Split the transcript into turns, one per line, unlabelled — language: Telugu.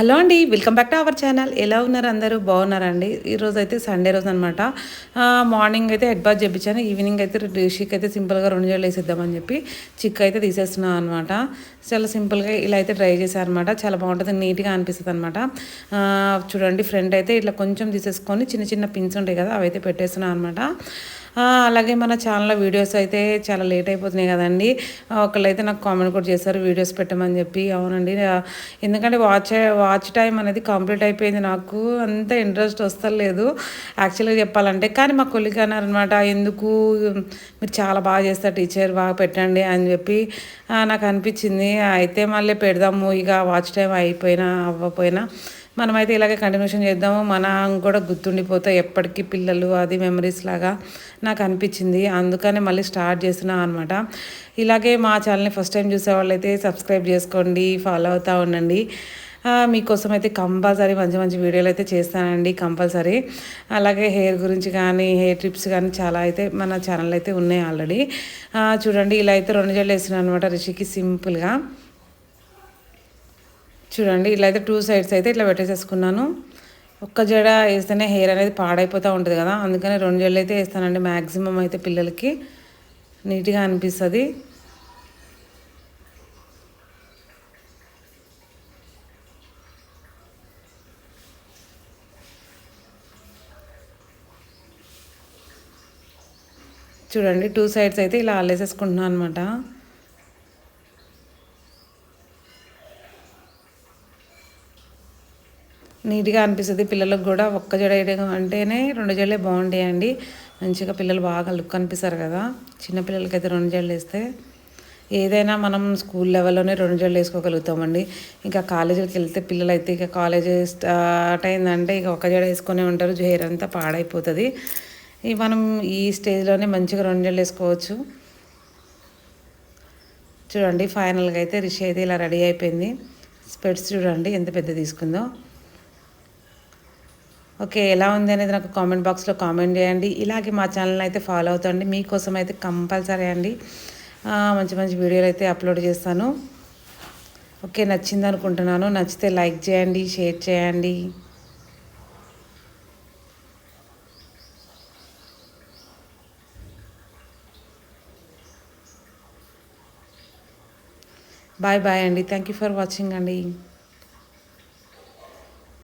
హలో అండి welcome back to our channel. ఎలా ఉన్నారు అందరూ? బాగున్నారండి? ఈరోజు అయితే సండే రోజు అనమాట మార్నింగ్ అయితే హెడ్ బాత్ చెప్పించాను ఈవినింగ్ అయితే రిషిక్ అయితే సింపుల్గా రెండు జడలు వేసేద్దామని చెప్పి చిక్ అయితే తీసేస్తున్నాను అనమాట చాలా సింపుల్గా ఇలా అయితే ట్రై చేశాను అనమాట చాలా బాగుంటుంది నీట్గా అనిపిస్తుంది అనమాట చూడండి ఫ్రంట్ అయితే ఇట్లా కొంచెం తీసేసుకొని చిన్న చిన్న పిన్స్ ఉంటాయి కదా అవి అయితే పెట్టేస్తున్నాను అనమాట అలాగే మన ఛానల్లో వీడియోస్ అయితే చాలా లేట్ అయిపోతున్నాయి కదండి. ఒకళ్ళైతే నాకు కామెంట్ కూడా చేశారు వీడియోస్ పెట్టమని చెప్పి. అవునండి. ఎందుకంటే వాచ్ వాచ్ టైం అనేది కంప్లీట్ అయిపోయింది నాకు. అంత ఇంట్రెస్ట్ వస్తలేదు. యాక్చువల్గా చెప్పాలంటే కానీ మా కొలిగ్ అన్నారనమాట ఎందుకు? మీరు చాలా బాగా చేస్తారు టీచర్ బాగా పెట్టండి అని చెప్పి. నాకు అనిపించింది. అయితే మళ్ళీ పెడదాము ఇక వాచ్ టైం అయిపోయినా అవ్వపోయినా మనమైతే ఇలాగే కంటిన్యూషన్ చేద్దాము. మన కూడా గుర్తుండిపోతాయి. ఎప్పటికీ పిల్లలు అది మెమరీస్ లాగా నాకు అనిపించింది. అందుకనే మళ్ళీ స్టార్ట్ చేస్తున్నా అనమాట ఇలాగే మా ఛానల్ని ఫస్ట్ టైం చూసే వాళ్ళైతే సబ్స్క్రైబ్ చేసుకోండి ఫాలో అవుతూ ఉండండి. మీకోసం అయితే కంపల్సరీ మంచి మంచి వీడియోలు అయితే చేస్తానండి కంపల్సరీ. అలాగే హెయిర్ గురించి కానీ హెయిర్ ట్రిప్స్ కానీ చాలా అయితే మన ఛానల్ అయితే ఉన్నాయి ఆల్రెడీ. చూడండి ఇలా అయితే రెండు జల్లు వేసినాను అనమాట రిషికి సింపుల్గా. చూడండి ఇలా అయితే టూ సైడ్స్ అయితే ఇట్లా పెట్టేసేసుకున్నాను. ఒక్క జడ వేస్తేనే హెయిర్ అనేది పాడైపోతూ ఉంటుంది కదా అందుకని రెండు జడలు అయితే వేస్తానండి మ్యాక్సిమం అయితే పిల్లలకి. నీట్గా అనిపిస్తుంది. చూడండి టూ సైడ్స్ అయితే ఇలా అల్లేసేసుకుంటున్నాను అనమాట నీట్గా అనిపిస్తుంది. పిల్లలకు కూడా ఒక్క జడ వేయడం అంటేనే రెండు జడలే బాగుంటాయండి. మంచిగా పిల్లలు బాగా లుక్ అనిపిస్తారు కదా. చిన్నపిల్లలకి అయితే రెండు జడలు వేస్తే ఏదైనా మనం స్కూల్ లెవెల్లోనే రెండు జడలు వేసుకోగలుగుతామండి. ఇంకా కాలేజీలకు వెళ్తే పిల్లలు అయితే ఇక కాలేజీ స్టార్ట్ అయిందంటే ఇక ఒక జడ వేసుకునే ఉంటారు. హెయిర్ అంతా పాడైపోతుంది. ఇవి మనం ఈ స్టేజ్లోనే మంచిగా రెండు జడలు వేసుకోవచ్చు. చూడండి ఫైనల్గా అయితే రిషి అయితే ఇలా రెడీ అయిపోయింది. స్పెట్స్ చూడండి ఎంత పెద్ద తీసుకుందో. ఓకే ఎలా ఉంది అనేది నాకు కామెంట్ బాక్స్లో కామెంట్ చేయండి. ఇలాగే మా ఛానల్ అయితే ఫాలో అవుతండి. మీకోసం అయితే కంపల్సరీ అండి. మంచి మంచి వీడియోలు అయితే అప్లోడ్ చేస్తాను. ఓకే నచ్చింది అనుకుంటున్నాను. నచ్చితే లైక్ చేయండి షేర్ చేయండి. బాయ్ బాయ్ అండి. థ్యాంక్ యూ ఫర్ వాచింగ్ అండి.